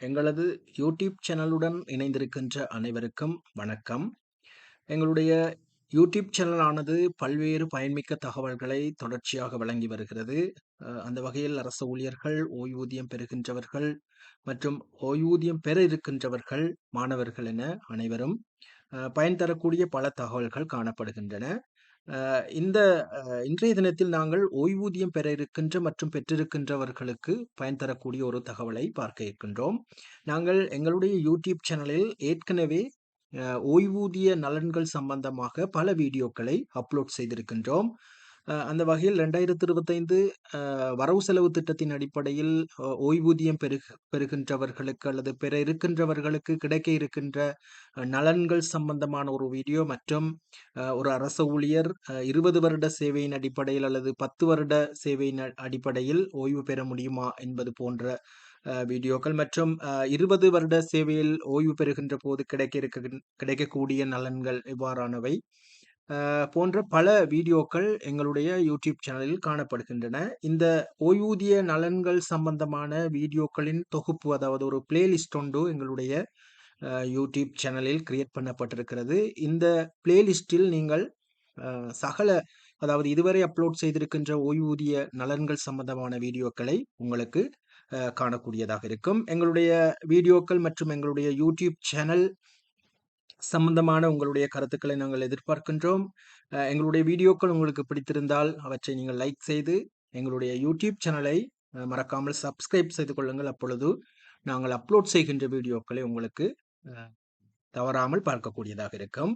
எங்களது யூடியூப் சேனலுடன் இணைந்திருக்கின்ற அனைவருக்கும் வணக்கம். எங்களுடைய யூடியூப் சேனலானது பல்வேறு பயன்மிக்க தகவல்களை தொடர்ச்சியாக வழங்கி வருகிறது. அந்த வகையில் அரசு ஊழியர்கள் ஓய்வூதியம் பெறுகின்றவர்கள் மற்றும் ஓய்வூதியம் பெற இருக்கின்றவர்கள் மாணவர்கள் என அனைவரும் பயன் தரக்கூடிய பல தகவல்கள் காணப்படுகின்றன. இந்த இன்றைய தினத்தில் நாங்கள் ஓய்வூதியம் பெற இருக்கின்ற மற்றும் பெற்றிருக்கின்றவர்களுக்கு பயன் தரக்கூடிய ஒரு தகவலை பார்க்க இருக்கின்றோம். நாங்கள் எங்களுடைய யூடியூப் சேனலில் ஏற்கனவே ஓய்வூதிய நலன்கள் சம்பந்தமாக பல வீடியோக்களை அப்லோட் செய்திருக்கின்றோம். அந்த வகையில் ரெண்டாயிரத்தி இருபத்தைந்து வரவு செலவு திட்டத்தின் அடிப்படையில் ஓய்வூதியம் பெரு பெறுகின்றவர்களுக்கு அல்லது பெற இருக்கின்றவர்களுக்கு கிடைக்க இருக்கின்ற நலன்கள் சம்பந்தமான ஒரு வீடியோ மற்றும் ஒரு அரச ஊழியர் இருபது வருட சேவையின் அடிப்படையில் அல்லது பத்து வருட சேவையின் அடிப்படையில் ஓய்வு பெற முடியுமா என்பது போன்ற வீடியோக்கள் மற்றும் இருபது வருட சேவையில் ஓய்வு பெறுகின்ற போது கிடைக்க இருக்க கிடைக்கக்கூடிய நலன்கள் இவ்வாறானவை. போன்ற பல வீடியோக்கள் எங்களுடைய யூடியூப் சேனலில் காணப்படுகின்றன. இந்த ஓய்வூதிய நலன்கள் சம்பந்தமான வீடியோக்களின் தொகுப்பு அதாவது ஒரு பிளேலிஸ்ட் ஒன்று எங்களுடைய யூடியூப் சேனலில் கிரியேட் பண்ணப்பட்டிருக்கிறது. இந்த பிளேலிஸ்டில் நீங்கள் சகல அதாவது இதுவரை அப்லோட் செய்திருக்கின்ற ஓய்வூதிய நலன்கள் சம்பந்தமான வீடியோக்களை உங்களுக்கு காணக்கூடியதாக இருக்கும். எங்களுடைய வீடியோக்கள் மற்றும் எங்களுடைய யூடியூப் சேனல் சம்பந்தமான உங்களுடைய கருத்துக்களை நாங்கள் எதிர்பார்க்கின்றோம். எங்களுடைய வீடியோக்கள் உங்களுக்கு பிடித்திருந்தால் அவற்றை நீங்கள் லைக் செய்து எங்களுடைய யூடியூப் சேனலை மறக்காமல் சப்ஸ்கிரைப் செய்து கொள்ளுங்கள். அப்பொழுது நாங்கள் அப்லோட் செய்கின்ற வீடியோக்களை உங்களுக்கு தவறாமல் பார்க்கக்கூடியதாக இருக்கும்.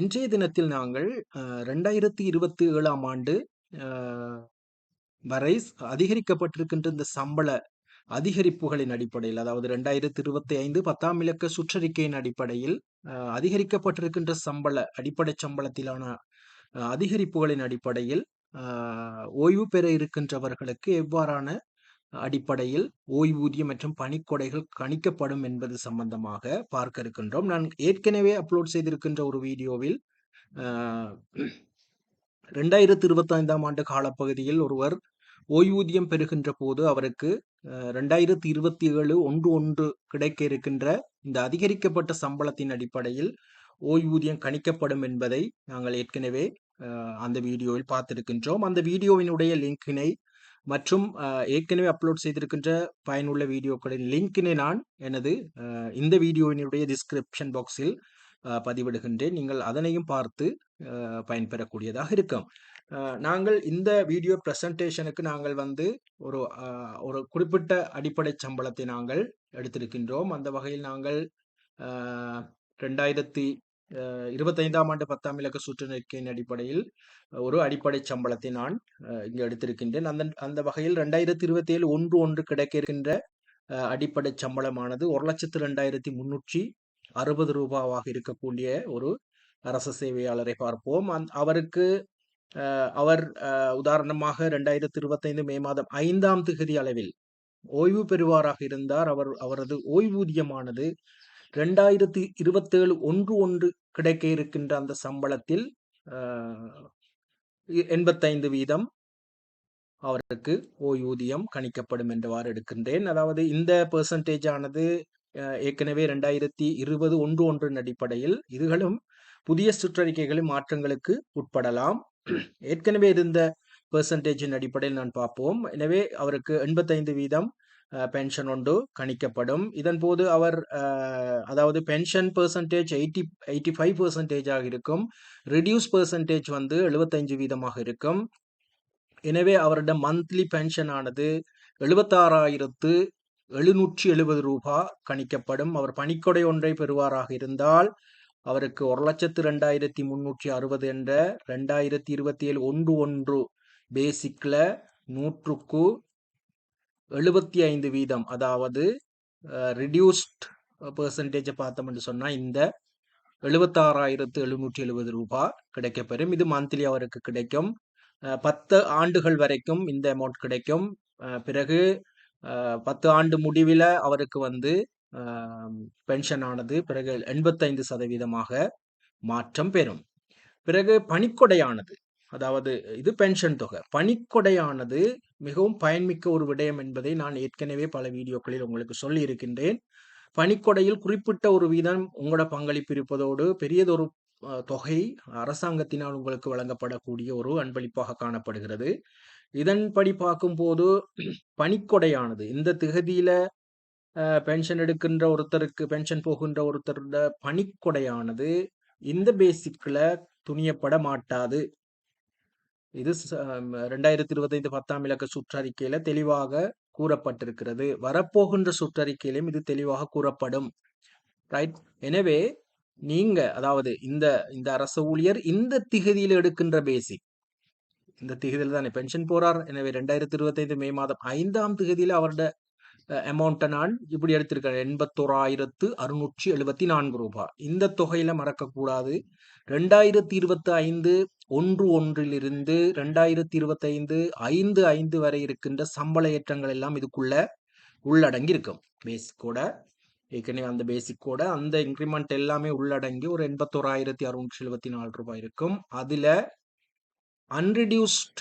இன்றைய தினத்தில் நாங்கள் ரெண்டாயிரத்தி இருபத்தி ஏழாம் ஆண்டு வரை அதிகரிக்கப்பட்டிருக்கின்ற இந்த சம்பள அதிகரிப்புகளின் அடிப்படையில் அதாவது ரெண்டாயிரத்தி இருபத்தி ஐந்து பத்தாம் இலக்க சுற்றறிக்கையின் அடிப்படையில் அதிகரிக்கப்பட்டிருக்கின்ற சம்பள அடிப்படை சம்பளத்திலான அதிகரிப்புகளின் அடிப்படையில் ஓய்வு பெற இருக்கின்றவர்களுக்கு எவ்வாறான அடிப்படையில் ஓய்வூதியம் மற்றும் பணிக்கொடைகள் கணிக்கப்படும் என்பது சம்பந்தமாக பார்க்க இருக்கின்றோம். நான் ஏற்கனவே அப்லோட் செய்திருக்கின்ற ஒரு வீடியோவில் ரெண்டாயிரத்தி இருபத்தி ஐந்தாம் ஆண்டு காலப்பகுதியில் ஒருவர் ஓய்வூதியம் பெறுகின்ற போது அவருக்கு ரெண்டாயிரத்தி இருபத்தி ஏழு ஒன்று ஒன்று கிடைக்க இருக்கின்ற இந்த அதிகரிக்கப்பட்ட சம்பளத்தின் அடிப்படையில் ஓய்வூதியம் கணிக்கப்படும் என்பதை நாங்கள் ஏற்கனவே அந்த வீடியோவில் பார்த்திருக்கின்றோம். அந்த வீடியோவினுடைய லிங்கினை மற்றும் ஏற்கனவே அப்லோட் செய்திருக்கின்ற பயனுள்ள வீடியோக்களின் லிங்கினை நான் எனது இந்த வீடியோவினுடைய டிஸ்கிரிப்ஷன் பாக்ஸில் பதிவிடுகின்றேன். நீங்கள் அதனையும் பார்த்து பயன்பெறக்கூடியதாக இருக்கும். நாங்கள் இந்த வீடியோ ப்ரெசன்டேஷனுக்கு நாங்கள் வந்து ஒரு ஒரு குறிப்பிட்ட அடிப்படை சம்பளத்தை நாங்கள் எடுத்திருக்கின்றோம். அந்த வகையில் நாங்கள் ரெண்டாயிரத்தி இருபத்தைந்தாம் ஆண்டு பத்தாம் இலக்க சுற்றுநெருக்கையின் அடிப்படையில் ஒரு அடிப்படை சம்பளத்தை நான் இங்கு எடுத்திருக்கின்றேன். அந்த அந்த வகையில் ரெண்டாயிரத்தி இருபத்தி ஏழு ஒன்று ஒன்று கிடைக்க இருக்கின்ற அடிப்படை சம்பளமானது ஒரு லட்சத்து ரெண்டாயிரத்தி முன்னூற்றி அறுபது ரூபாவாக இருக்கக்கூடிய ஒரு அரச சேவையாளரை பார்ப்போம். அந் அவருக்கு அவர் உதாரணமாக ரெண்டாயிரத்தி இருபத்தைந்து மே மாதம் ஐந்தாம் திகதி அளவில் ஓய்வு பெறுவாராக இருந்தார். அவர் அவரது ஓய்வூதியமானது ரெண்டாயிரத்தி இருபத்தேழு ஒன்று ஒன்று கிடைக்க இருக்கின்ற அந்த சம்பளத்தில் எண்பத்தைந்து வீதம் அவருக்கு ஓய்வூதியம் கணிக்கப்படும் என்றவாறு எடுக்கின்றேன். அதாவது இந்த பெர்சன்டேஜ் ஆனது ஏற்கனவே ரெண்டாயிரத்தி இருபது ஒன்று ஒன்றின் அடிப்படையில் இதுகளும் புதிய சுற்றறிக்கைகளின் மாற்றங்களுக்கு உட்படலாம். ஏற்கனவே இருந்த பெர்சன்டேஜின் அடிப்படையில் நான் பார்ப்போம். எனவே அவருக்கு எண்பத்தைந்து வீதம் பென்ஷன் ஒன்று கணிக்கப்படும். இதன் போது அவர் அதாவது pension percentage eighty eighty five பெர்சன்டேஜாக இருக்கும். ரிடியூஸ் பெர்சன்டேஜ் வந்து எழுபத்தஞ்சு வீதமாக இருக்கும். எனவே அவருடைய மந்த்லி பென்ஷன் ஆனது எழுபத்தாறாயிரத்து எழுநூற்றி எழுபது ரூபாய் கணிக்கப்படும். அவர் பணிக்கொடை ஒன்றை பெறுவாராக இருந்தால் அவருக்கு ஒரு லட்சத்து ரெண்டாயிரத்தி முன்னூற்றி அறுபது என்ற ரெண்டாயிரத்தி இருபத்தி ஏழு ஒன்று ஒன்று பேசிக்கில் நூற்றுக்கு எழுபத்தி ஐந்து வீதம் அதாவது ரிடியூஸ்ட் பெர்சன்டேஜை பார்த்தோம் என்று சொன்னால் இந்த எழுபத்தாறாயிரத்து எழுநூற்றி எழுபது ரூபாய் கிடைக்கப்பெறும் இது மந்த்லி அவருக்கு கிடைக்கும். பத்து ஆண்டுகள் வரைக்கும் இந்த அமௌண்ட் கிடைக்கும். பிறகு பத்து ஆண்டு முடிவில் அவருக்கு வந்து பென்ஷன் ஆனது பிறகு எண்பத்தைந்து சதவீதமாக மாற்றம் பெறும். பிறகு பணிக்கொடையானது அதாவது இது பென்ஷன் தொகை. பணிக்கொடையானது மிகவும் பயன்மிக்க ஒரு விடயம் என்பதை நான் ஏற்கனவே பல வீடியோக்களில் உங்களுக்கு சொல்லி இருக்கின்றேன் பணிக்கொடையில் குறிப்பிட்ட ஒரு வீதம் உங்களோட பங்களிப்பு இருப்பதோடு பெரியதொரு தொகை அரசாங்கத்தினால் உங்களுக்கு வழங்கப்படக்கூடிய ஒரு அன்பளிப்பாக காணப்படுகிறது. இதன்படி பார்க்கும்போது பணிக்கொடையானது இந்த திகதியில பென்ஷன் எடுக்கின்ற ஒருத்தருக்கு பென்ஷன் போகின்ற ஒருத்தரோட பணிக்கொடையானது இந்த பேசிக்கில் துணியப்பட மாட்டாது இது ரெண்டாயிரத்தி இருபத்தைந்து பத்தாம் இலக்க சுற்றறிக்கையில தெளிவாக கூறப்பட்டிருக்கிறது. வரப்போகின்ற சுற்றறிக்கையிலும் இது தெளிவாக கூறப்படும். ரைட் எனவே நீங்க அதாவது இந்த இந்த அரசு ஊழியர் இந்த திகதியில் எடுக்கின்ற பேசிக் இந்த திகதியில் தானே பென்ஷன் போறார். எனவே ரெண்டாயிரத்தி இருபத்தைந்து மே மாதம் ஐந்தாம் திகதியில் அவரோட அமௌண்ட்டை நான் இப்படி எடுத்திருக்கேன் எண்பத்தோராயிரத்து அறுநூற்றி எழுபத்தி நான்கு ரூபாய். இந்த தொகையில் மறக்கக்கூடாது. ரெண்டாயிரத்தி இருபத்தி ஐந்து ஒன்று ஒன்றிலிருந்து ரெண்டாயிரத்தி இருபத்தைந்து ஐந்து ஐந்து ஐந்து வரை இருக்கின்ற சம்பள ஏற்றங்கள் எல்லாம் இதுக்குள்ள உள்ளடங்கி இருக்கும் பேசிக்கோட ஏற்கனவே அந்த பேசிக்கோட அந்த இன்க்ரிமெண்ட் எல்லாமே உள்ளடங்கி ஒரு எண்பத்தோராயிரத்தி அறுநூற்றி எழுபத்தி நாலு ரூபாய் இருக்கும். அதில் அன்ரிடியூஸ்ட்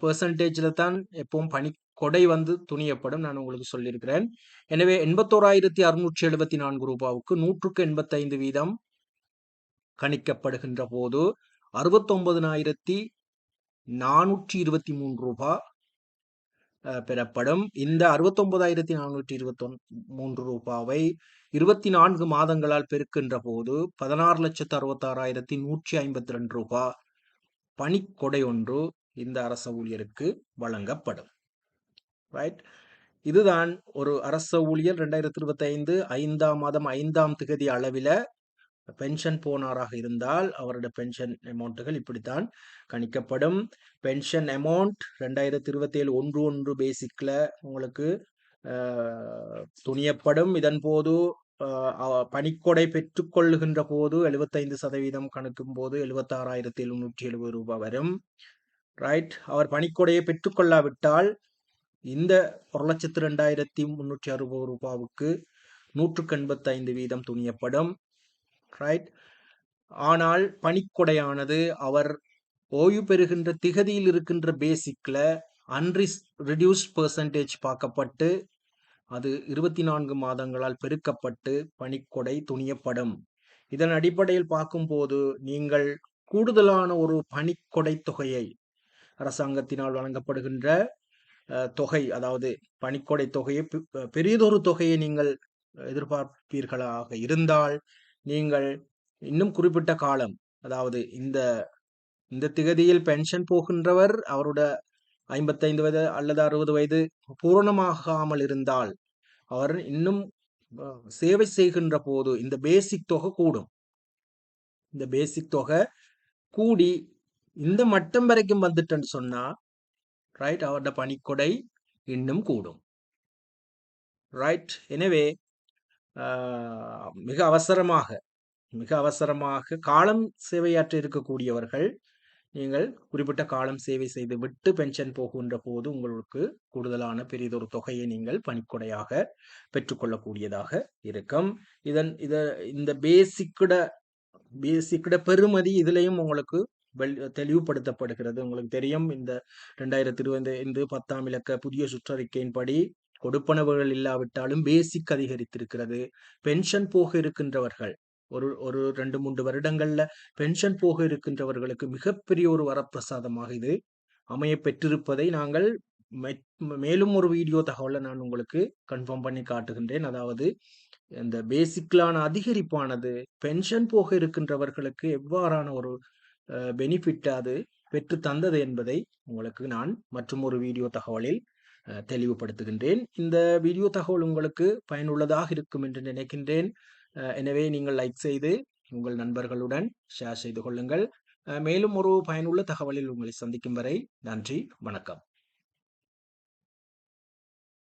பெர்சன்டேஜில் தான் எப்பவும் பணி கொடை வந்து துணியப்படும் நான் உங்களுக்கு சொல்லியிருக்கிறேன். எனவே எண்பத்தோராயிரத்தி அறுநூற்றி எழுபத்தி நான்கு ரூபாவுக்கு நூற்றுக்கு எண்பத்தைந்து வீதம் கணிக்கப்படுகின்ற போது அறுபத்தொன்பதனாயிரத்தி நானூற்றி இருபத்தி மூன்று ரூபாய் பெறப்படும். இந்த அறுபத்தொன்பதாயிரத்தி நானூற்றி இருபத்தி மூன்று ரூபாவை இருபத்தி நான்கு மாதங்களால் பெருக்கின்ற போது பதினாறு லட்சத்து அறுபத்தாறாயிரத்தி நூற்றி ஐம்பத்தி ரெண்டு ரூபாய் பணிக்கொடை ஒன்று இந்த அரச ஊழியருக்கு வழங்கப்படும். ரைட் இதுதான் ஒரு அரச ஊழியர் ரெண்டாயிரத்தி இருபத்தி ஐந்து ஐந்தாம் மாதம் ஐந்தாம் திகதி அளவில் பென்ஷன் போனாராக இருந்தால் அவருடைய பென்ஷன் அமௌண்ட்டுகள் இப்படித்தான் கணிக்கப்படும். பென்ஷன் அமௌண்ட் ரெண்டாயிரத்தி இருபத்தி ஏழு ஒன்று ஒன்று பேசிக்கில் உங்களுக்கு துணியப்படும். இதன் போது பணிக்கொடை பெற்றுக்கொள்ளுகின்ற போது எழுபத்தைந்து சதவீதம் கணக்கும் போது எழுபத்தாறாயிரத்தி எழுநூற்றி எழுபது ரூபாய் வரும். ரைட் அவர் பணிக்கொடையை பெற்றுக்கொள்ளாவிட்டால் இந்த ஒரு லட்சத்து ரெண்டாயிரத்தி முன்னூற்றி அறுபது ரூபாவுக்கு நூற்றுக்கு எண்பத்தி ஐந்து வீதம் துணியப்படும். ரைட் ஆனால் பணிக்கொடையானது அவர் ஓய்வு பெறுகின்ற திகதியில் இருக்கின்ற பேசிக்ல அன்ரிஸ் ரிடியூஸ் பெர்சன்டேஜ் பார்க்கப்பட்டு அது இருபத்தி நான்கு மாதங்களால் பெருக்கப்பட்டு பணிக்கொடை துணியப்படும். இதன் அடிப்படையில் பார்க்கும்போது நீங்கள் கூடுதலான ஒரு பணிக்கொடை தொகையை அரசாங்கத்தினால் வழங்கப்படுகின்ற தொகை அதாவது பணிக்கொடை தொகையை பெரியதொரு தொகையை நீங்கள் எதிர்பார்ப்பீர்களாக இருந்தால் நீங்கள் இன்னும் குறிப்பிட்ட காலம் அதாவது இந்த இந்த திகதியில் பென்ஷன் போகின்றவர் அவரோட ஐம்பத்தைந்து வயது அல்லது அறுபது வயது பூரணமாகாமல் இருந்தால் அவர் இன்னும் சேவை செய்கின்ற போது இந்த பேசிக் தொகை கூடும். இந்த பேசிக் தொகை கூடி இந்த மட்டம் வரைக்கும் வந்துட்டேன்னு சொன்னா ரைட் அவரோட பணிக்கொடை இன்னும் கூடும். ரைட் எனவே மிக அவசரமாக மிக அவசரமாக காலம் சேவையாற்ற இருக்கக்கூடியவர்கள் நீங்கள் குறிப்பிட்ட காலம் சேவை செய்து விட்டு பென்ஷன் போகின்ற போது உங்களுக்கு கூடுதலான பெரிதொரு தொகையை நீங்கள் பணிக்கொடையாக பெற்றுக்கொள்ளக்கூடியதாக இருக்கும். இதன் இத இந்த பேசிக்கிட பேசிக்கிட பெருமதி இதுலேயும் உங்களுக்கு தெளிவுபடுத்தப்படுகிறது. உங்களுக்கு தெரியும் இந்த ரெண்டாயிரத்தி இருபது இந்த பத்தாம் இலக்க புதிய சுற்றறிக்கையின்படி கொடுப்பனவுகள் இல்லாவிட்டாலும் பேசிக் அதிகரித்திருக்கிறது. பென்ஷன் போக இருக்கின்றவர்கள் ஒரு ஒரு ரெண்டு மூன்று வருடங்கள்ல பென்ஷன் போக இருக்கின்றவர்களுக்கு மிகப்பெரிய ஒரு வரப்பிரசாதமாக இது. அமைய பெற்றிருப்பதை நாங்கள் மேலும் ஒரு வீடியோ தகவலை நான் உங்களுக்கு கன்ஃபார்ம் பண்ணி காட்டுகின்றேன். அதாவது இந்த பேசிக்கலான அதிகரிப்பானது பென்ஷன் போக இருக்கின்றவர்களுக்கு எவ்வாறான ஒரு பெனிஃபிட் அது பெற்று தந்தது என்பதை உங்களுக்கு நான் மற்றும் ஒரு வீடியோ தகவலில் தெளிவுபடுத்துகின்றேன். இந்த வீடியோ தகவல் உங்களுக்கு பயனுள்ளதாக இருக்கும் என்று நினைக்கின்றேன். எனவே நீங்கள் லைக் செய்து உங்கள் நண்பர்களுடன் ஷேர் செய்து கொள்ளுங்கள். மேலும் ஒரு பயனுள்ள தகவலில் உங்களை சந்திக்கும் வரை நன்றி வணக்கம்.